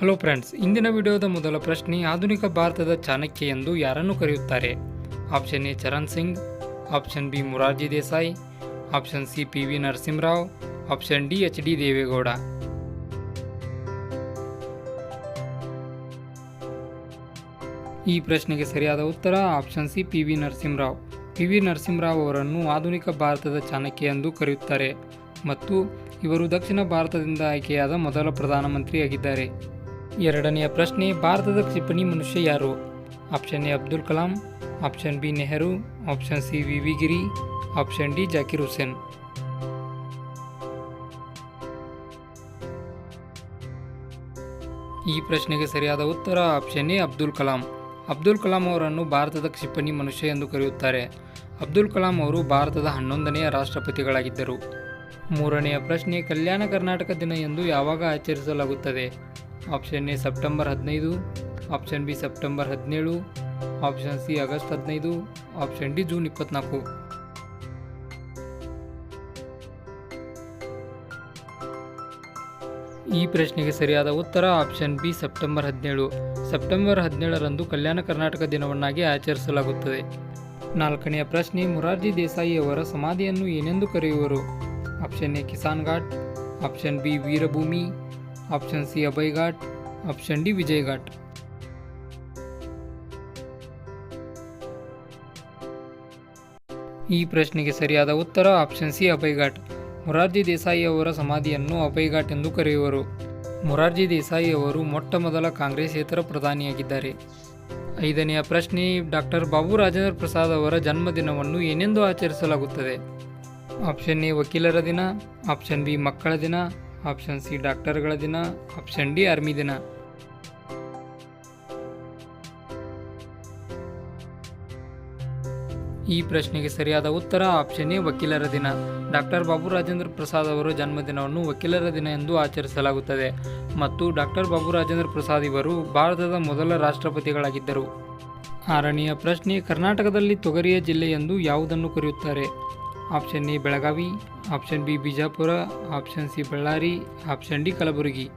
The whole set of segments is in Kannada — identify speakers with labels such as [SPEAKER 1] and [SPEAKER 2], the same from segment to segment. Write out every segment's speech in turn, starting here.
[SPEAKER 1] ಹಲೋ ಫ್ರೆಂಡ್ಸ್ ಇಂದಿನ ವಿಡಿಯೋದ ಮೊದಲ ಪ್ರಶ್ನೆ ಆಧುನಿಕ ಭಾರತದ ಚಾಣಕ್ಯ ಎಂದು ಯಾರನ್ನು ಕರೆಯುತ್ತಾರೆ? Option A Charan Singh option B Morarji Desai option C P V Narasimha Rao option D H D Deve Gowda ಈ ಪ್ರಶ್ನೆಗೆ ಸರಿಯಾದ ಉತ್ತರ option C P V Narasimha Rao P V Narasimha Rao ಅವರನ್ನು ಆಧುನಿಕ ಭಾರತದ ಚಾಣಕ್ಯ ಎಂದು ಕರೆಯುತ್ತಾರೆ. ಮತ್ತು ಇವರು ದಕ್ಷಿಣ ಭಾರತದಿಂದ ಆಯ್ಕೆಯಾದ ಮೊದಲ ಪ್ರಧಾನಮಂತ್ರಿಯಾಗಿದ್ದಾರೆ. ಎರಡನೆಯ ಪ್ರಶ್ನೆ, ಭಾರತದ ಕ್ಷಿಪಣಿ ಮನುಷ್ಯ ಯಾರು? Option A, Abdul Kalam, option B, Nehru, option C, V V, Giri, option D, Zakir Hussain. ಈ ಪ್ರಶ್ನೆಗೆ ಸರಿಯಾದ ಉತ್ತರ ಆಪ್ಷನ್ ಎ, ಅಬ್ದುಲ್ ಕಲಾಂ. ಅಬ್ದುಲ್ ಕಲಾಂ ಅವರನ್ನು ಭಾರತದ ಕ್ಷಿಪಣಿ ಮನುಷ್ಯ ಎಂದು ಕರೆಯುತ್ತಾರೆ. ಅಬ್ದುಲ್ ಕಲಾಂ ಅವರು ಭಾರತದ ಹನ್ನೊಂದನೆಯ ರಾಷ್ಟ್ರಪತಿಗಳಾಗಿದ್ದರು. ಮೂರನೆಯ ಪ್ರಶ್ನೆ, ಕಲ್ಯಾಣ ಕರ್ನಾಟಕ ದಿನ ಎಂದು ಯಾವಾಗ ಆಚರಿಸಲಾಗುತ್ತದೆ? ಆಪ್ಷನ್ ಎ ಸೆಪ್ಟೆಂಬರ್ ಹದಿನೈದು, ಆಪ್ಷನ್ ಬಿ ಸೆಪ್ಟೆಂಬರ್ ಹದಿನೇಳು, ಆಪ್ಷನ್ ಸಿ ಆಗಸ್ಟ್ ಹದಿನೈದು, ಆಪ್ಷನ್ ಡಿ ಜೂನ್ ಇಪ್ಪತ್ನಾಲ್ಕು. ಈ ಪ್ರಶ್ನೆಗೆ ಸರಿಯಾದ ಉತ್ತರ ಆಪ್ಷನ್ ಬಿ ಸೆಪ್ಟೆಂಬರ್ ಹದಿನೇಳು. ಸೆಪ್ಟೆಂಬರ್ ಹದಿನೇಳರಂದು ಕಲ್ಯಾಣ ಕರ್ನಾಟಕ ದಿನವನ್ನಾಗಿ ಆಚರಿಸಲಾಗುತ್ತದೆ. ನಾಲ್ಕನೆಯ ಪ್ರಶ್ನೆ ಮುರಾರ್ಜಿ ದೇಸಾಯಿ ಅವರ ಸಮಾಧಿಯನ್ನು ಏನೆಂದು ಕರೆಯುವರು? Option A Kisan Ghat, option B Veerbhumi option C Ghat option D Vijay Ghat ಈ ಪ್ರಶ್ನೆಗೆ ಸರಿಯಾದ ಉತ್ತರ ಆಪ್ಷನ್ ಸಿ ಅಭಯ್ ಘಾಟ್ ಮೊರಾರ್ಜಿ ದೇಸಾಯಿ ಅವರ ಸಮಾಧಿಯನ್ನು ಅಭಯ್ ಘಾಟ್ ಎಂದು ಕರೆಯುವರು. ಮೊರಾರ್ಜಿ ದೇಸಾಯಿ ಅವರು ಮೊಟ್ಟ ಮೊದಲ ಕಾಂಗ್ರೆಸ್ಸೇತರ ಪ್ರಧಾನಿಯಾಗಿದ್ದಾರೆ. ಐದನೆಯ ಪ್ರಶ್ನೆ ಡಾಕ್ಟರ್ ಬಾಬು ರಾಜೇಂದ್ರ ಪ್ರಸಾದ್ ಅವರ ಜನ್ಮದಿನವನ್ನು ಏನೆಂದು ಆಚರಿಸಲಾಗುತ್ತದೆ? ಆಪ್ಷನ್ ಎ ವಕೀಲರ ದಿನ. ಆಪ್ಷನ್ ಬಿ ಮಕ್ಕಳ ದಿನ. ಆಪ್ಷನ್ ಸಿ, ಡಾಕ್ಟರ್ಗಳ ದಿನ. ಆಪ್ಷನ್ ಡಿ, ಆರ್ಮಿ ದಿನ. ಈ ಪ್ರಶ್ನೆಗೆ ಸರಿಯಾದ ಉತ್ತರ ಆಪ್ಷನ್ ಎ, ವಕೀಲರ ದಿನ. ಡಾಕ್ಟರ್ ಬಾಬು ರಾಜೇಂದ್ರ ಪ್ರಸಾದ್ ಅವರ ಜನ್ಮದಿನವನ್ನು ವಕೀಲರ ದಿನ ಎಂದು ಆಚರಿಸಲಾಗುತ್ತದೆ. ಮತ್ತು ಡಾಕ್ಟರ್ ಬಾಬು ರಾಜೇಂದ್ರ ಪ್ರಸಾದ್ ಇವರು ಭಾರತದ ಮೊದಲ ರಾಷ್ಟ್ರಪತಿಗಳಾಗಿದ್ದರು. ಆರನೆಯ ಪ್ರಶ್ನೆ, ಕರ್ನಾಟಕದಲ್ಲಿ ತೊಗರಿಯ ಜಿಲ್ಲೆ ಎಂದು ಯಾವುದನ್ನು ಕರೆಯುತ್ತಾರೆ? Option A Belagavi, option B Bijapur, option C Ballari, option D Kalaburagi.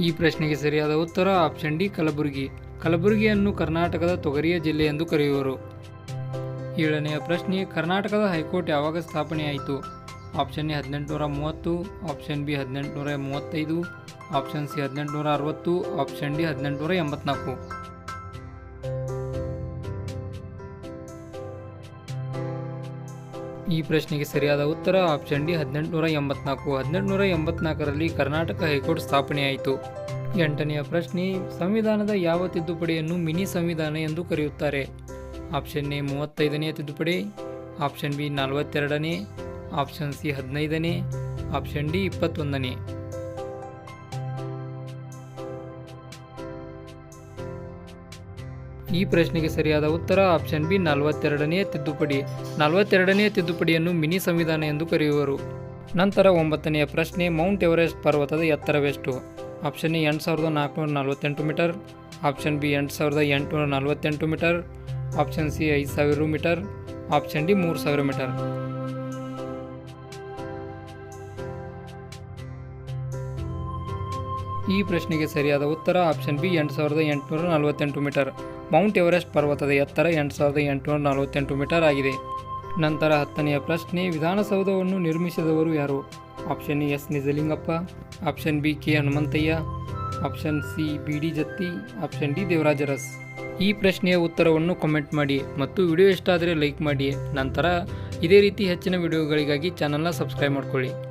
[SPEAKER 1] ಈ ಪ್ರಶ್ನೆಗೆ ಸರಿಯಾದ ಉತ್ತರ ಆಪ್ಷನ್ ಡಿ ಕಲಬುರಗಿ. ಕಲಬುರಗಿಯನ್ನು ಕರ್ನಾಟಕದ ತೊಗರಿಯ ಜಿಲ್ಲೆ ಎಂದು ಕರೆಯುವರು. ಏಳನೆಯ ಪ್ರಶ್ನೆ, ಕರ್ನಾಟಕದ ಹೈಕೋರ್ಟ್ ಯಾವಾಗ ಸ್ಥಾಪನೆಯಾಯಿತು ಆಪ್ಷನ್ ಎ ಹದಿನೆಂಟುನೂರ ಮೂವತ್ತು, ಆಪ್ಷನ್ ಬಿ ಹದಿನೆಂಟುನೂರ ಮೂವತ್ತೈದು, ಆಪ್ಷನ್ ಸಿ ಹದಿನೆಂಟುನೂರ ಅರವತ್ತು, ಆಪ್ಷನ್ ಡಿ ಹದಿನೆಂಟುನೂರ ಎಂಬತ್ನಾಲ್ಕು. ಈ ಪ್ರಶ್ನೆಗೆ ಸರಿಯಾದ ಉತ್ತರ ಆಪ್ಷನ್ ಡಿ ಹದಿನೆಂಟುನೂರ ಎಂಬತ್ನಾಲ್ಕು. ಹದಿನೆಂಟುನೂರ ಎಂಬತ್ನಾಲ್ಕರಲ್ಲಿ ಕರ್ನಾಟಕ ಹೈಕೋರ್ಟ್ ಸ್ಥಾಪನೆಯಾಯಿತು ಎಂಟನೆಯ ಪ್ರಶ್ನೆ, ಸಂವಿಧಾನದ ಯಾವ ತಿದ್ದುಪಡಿಯನ್ನು ಮಿನಿ ಸಂವಿಧಾನ ಎಂದು ಕರೆಯುತ್ತಾರೆ? ಆಪ್ಷನ್ ಎ, ಮೂವತ್ತೈದನೇ ತಿದ್ದುಪಡಿ. ಆಪ್ಷನ್ ಬಿ, ನಲವತ್ತೆರಡನೇ. ಆಪ್ಷನ್ ಸಿ, ಹದಿನೈದನೇ. ಆಪ್ಷನ್ ಡಿ, ಇಪ್ಪತ್ತೊಂದನೇ. ಈ ಪ್ರಶ್ನೆಗೆ ಸರಿಯಾದ ಉತ್ತರ ಆಪ್ಷನ್ ಬಿ ನಲವತ್ತೆರಡನೇ ತಿದ್ದುಪಡಿ. ನಲವತ್ತೆರಡನೆಯ ತಿದ್ದುಪಡಿಯನ್ನು ಮಿನಿ ಸಂವಿಧಾನ ಎಂದು ಕರೆಯುವರು. ನಂತರ ಒಂಬತ್ತನೆಯ ಪ್ರಶ್ನೆ ಮೌಂಟ್ ಎವರೆಸ್ಟ್ ಪರ್ವತದ ಎತ್ತರವೆಷ್ಟು? ಆಪ್ಷನ್ ಎ ಎಂಟು ಸಾವಿರದ ನಾಲ್ಕುನೂರ ನಲವತ್ತೆಂಟು ಮೀಟರ್. ಆಪ್ಷನ್ ಬಿ ಎಂಟು ಸಾವಿರದ ಎಂಟುನೂರ ನಲವತ್ತೆಂಟು ಮೀಟರ್. ಆಪ್ಷನ್ ಸಿ ಐದು ಸಾವಿರ ಮೀಟರ್. ಆಪ್ಷನ್ ಡಿ ಮೂರು ಸಾವಿರ ಮೀಟರ್. ಈ ಪ್ರಶ್ನೆಗೆ ಸರಿಯಾದ ಉತ್ತರ ಆಪ್ಷನ್ ಬಿ ಎಂಟು ಸಾವಿರದ ಎಂಟುನೂರ ನಲವತ್ತೆಂಟು ಮೀಟರ್. ಮೌಂಟ್ ಎವರೆಸ್ಟ್ ಪರ್ವತದ ಎತ್ತರ ಎಂಟು ಸಾವಿರದ ಎಂಟುನೂರ ನಲವತ್ತೆಂಟು ಮೀಟರ್ ಆಗಿದೆ. ನಂತರ ಹತ್ತನೆಯ ಪ್ರಶ್ನೆ, ವಿಧಾನಸೌಧವನ್ನು ನಿರ್ಮಿಸಿದವರು ಯಾರು? Option S Nijalingappa, option B K Hanumanthaiah, option C B D Jatti, option D Devaraj Urs. ಈ ಪ್ರಶ್ನೆಯ ಉತ್ತರವನ್ನು ಕಾಮೆಂಟ್ ಮಾಡಿ ಮತ್ತು ವಿಡಿಯೋ ಇಷ್ಟ ಆದರೆ ಲೈಕ್ ಮಾಡಿ. ನಂತರ ಇದೇ ರೀತಿ ಹೆಚ್ಚಿನ ವಿಡಿಯೋಗಳಿಗಾಗಿ ಚಾನಲ್ನ ಸಬ್ಸ್ಕ್ರೈಬ್ ಮಾಡ್ಕೊಳ್ಳಿ.